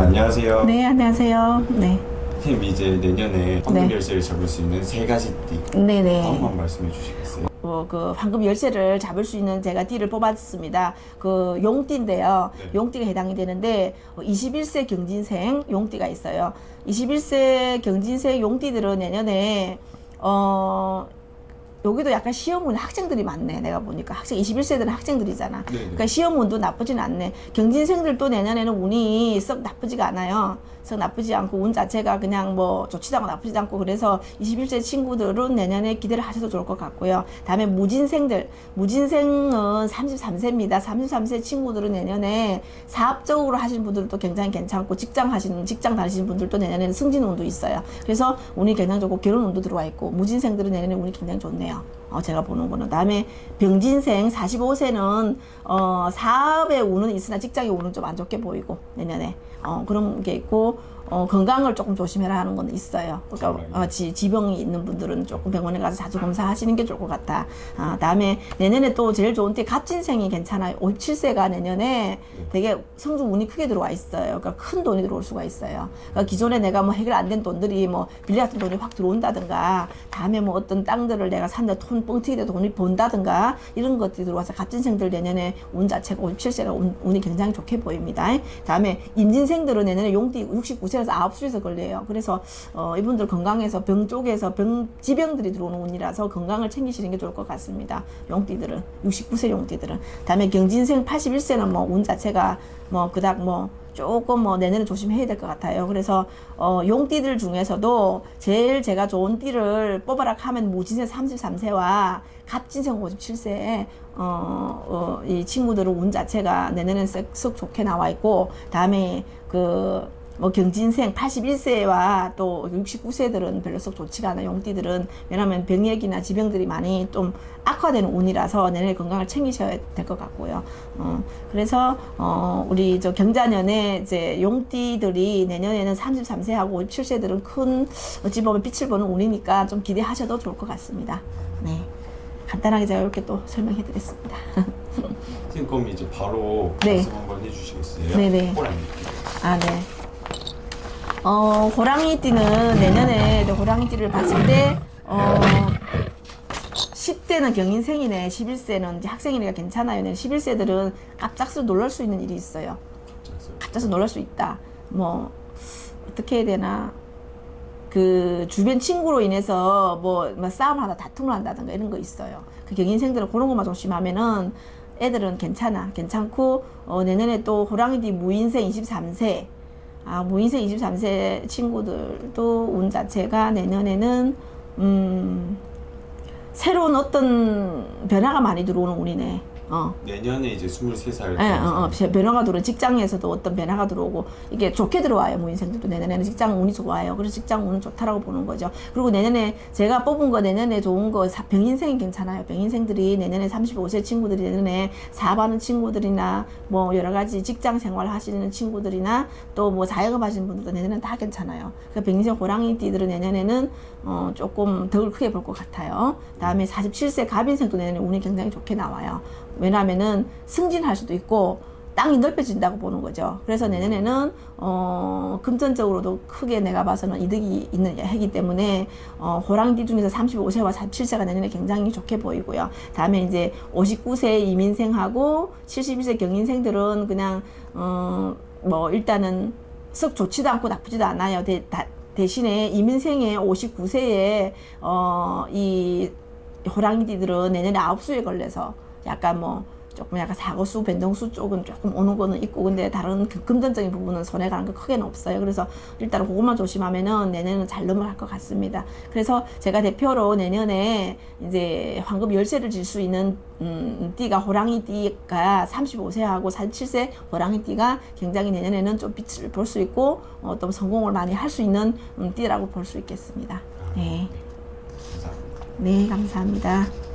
안녕하세요. 네, 안녕하세요. 네. 선생님 이제 내년에 황금 네. 열쇠를 잡을 수 있는 세 가지 띠 네네. 한번 말씀해 주시겠어요? 어, 그 황금 열쇠를 잡을 수 있는 제가 띠를 뽑았습니다. 그 용띠인데요. 네. 용띠가 해당이 되는데 어, 21세 경진생 용띠가 있어요. 21세 경진생 용띠들은 내년에 어 여기도 약간 시험운 학생들이 많네. 내가 보니까 학생 21세들은 학생들이잖아. 네네. 그러니까 시험운도 나쁘진 않네. 경진생들도 내년에는 운이 썩 나쁘지가 않아요. 썩 나쁘지 않고 운 자체가 그냥 뭐 좋지도 않고 나쁘지도 않고 그래서 21세 친구들은 내년에 기대를 하셔도 좋을 것 같고요. 다음에 무진생들, 무진생은 33세입니다. 33세 친구들은 내년에 사업적으로 하시는 분들도 굉장히 괜찮고 직장 하시는 직장 다니시는 분들도 내년에는 승진 운도 있어요. 그래서 운이 굉장히 좋고 결혼 운도 들어와 있고 무진생들은 내년에 운이 굉장히 좋네요. 어, 제가 보는 거는. 다음에 병진생 45세는 어, 사업의 운은 있으나 직장의 운은 좀 안 좋게 보이고 내년에 어, 그런 게 있고 어, 건강을 조금 조심해라 하는 건 있어요. 그러니까 어, 지, 지병이 있는 분들은 조금 병원에 가서 자주 검사하시는 게 좋을 것 같다. 아, 다음에 내년에 또 제일 좋은 때 갑진생이 괜찮아요. 57세가 내년에 되게 성주 운이 크게 들어와 있어요. 그러니까 큰 돈이 들어올 수가 있어요. 그러니까 기존에 내가 뭐 해결 안 된 돈들이 뭐 빌려 같은 돈이 확 들어온다든가 다음에 뭐 어떤 땅들을 내가 샀는데 돈 뻥튀기돼 돈이 번다든가 이런 것들이 들어와서 갑진생들 내년에 운 자체가 57세가 운, 운이 굉장히 좋게 보입니다. 다음에 임진생들은 내년에 용띠 69세 에서 9수에서 걸려요. 그래서 어, 이분들 건강에서 병 쪽에서 병 지병들이 들어오는 운이라서 건강을 챙기시는 게 좋을 것 같습니다. 용띠들은 69세 용띠들은 다음에 경진생 81세는 뭐 운 자체가 뭐 그닥 뭐 조금 뭐 내년에 조심해야 될 것 같아요. 그래서 어, 용띠들 중에서도 제일 제가 좋은 띠를 뽑아라 하면 무진생 33세와 갑진생 57세 어, 어, 이 친구들은 운 자체가 내년에 썩, 썩 좋게 나와 있고 다음에 그 뭐 경진생 81세와 또 69세들은 별로 썩 좋지가 않아요. 용띠들은 왜냐하면 병역이나 지병들이 많이 좀 악화되는 운이라서 내년에 건강을 챙기셔야 될 것 같고요. 어, 그래서 어, 우리 저 경자년에 이제 용띠들이 내년에는 33세하고 57세들은 큰 어찌 보면 빛을 보는 운이니까 좀 기대하셔도 좋을 것 같습니다. 네. 간단하게 제가 이렇게 또 설명해 드렸습니다. 선생님 그럼 이제 바로 네. 말씀 한번 해주시겠어요? 네네. 호랑이. 아, 네. 어, 호랑이띠는 내년에 호랑이띠를 봤을 때, 어, 10대는 경인생이네, 11세는 이제 학생이니까 괜찮아요. 11세들은 갑작스레 놀랄 수 있는 일이 있어요. 갑작스레 놀랄 수 있다. 뭐, 어떻게 해야 되나. 그 주변 친구로 인해서 뭐, 뭐 싸움을 하다 다툼을 한다든가 이런 거 있어요. 그 경인생들은 그런 것만 조심하면은 애들은 괜찮아. 괜찮고, 어, 내년에 또 호랑이띠 무인생 23세. 아, 무인생 23세 친구들도 운 자체가 내년에는, 음, 새로운 어떤 변화가 많이 들어오는 운이네. 어. 내년에 이제 23살. 예, 어, 어, 변화가 들어 직장에서도 어떤 변화가 들어오고 이게 좋게 들어와요 무인생들도. 내년에는 직장 운이 좋아요. 그래서 직장 운은 좋다라고 보는 거죠. 그리고 내년에 제가 뽑은 거 내년에 좋은 거 사- 병인생이 괜찮아요. 병인생들이 내년에 35세 친구들이 내년에 사업하는 친구들이나 뭐 여러 가지 직장 생활 하시는 친구들이나 또 뭐 자영업 하시는 분들도 내년에는 다 괜찮아요. 그 병인생 호랑이띠들은 내년에는 어, 조금 덕을 크게 볼 것 같아요. 다음에 47세 갑인생도 내년에 운이 굉장히 좋게 나와요 왜냐하면은 승진할 수도 있고 땅이 넓혀진다고 보는 거죠. 그래서 내년에는 어, 금전적으로도 크게 내가 봐서는 이득이 있는 해기 때문에 어, 호랑이띠 중에서 35세와 47세가 내년에 굉장히 좋게 보이고요. 다음에 이제 59세 이민생하고 71세 경인생들은 그냥 어, 뭐 일단은 썩 좋지도 않고 나쁘지도 않아요. 대, 다, 대신에 이민생의 59세에 어, 이 호랑이띠들은 내년에 아홉 수에 걸려서 약간 뭐 조금 약간 사고수, 변동수 쪽은 조금 오는 거는 있고 근데 다른 그 금전적인 부분은 손해 가는 거 크게는 없어요. 그래서 일단 그것만 조심하면은 내년은 잘 넘어갈 것 같습니다. 그래서 제가 대표로 내년에 이제 황금 열쇠를 질 수 있는 음, 띠가 호랑이 띠가 35세하고 47세 호랑이 띠가 굉장히 내년에는 좀 빛을 볼 수 있고 어떤 성공을 많이 할 수 있는 음, 띠라고 볼 수 있겠습니다. 네. 네 감사합니다.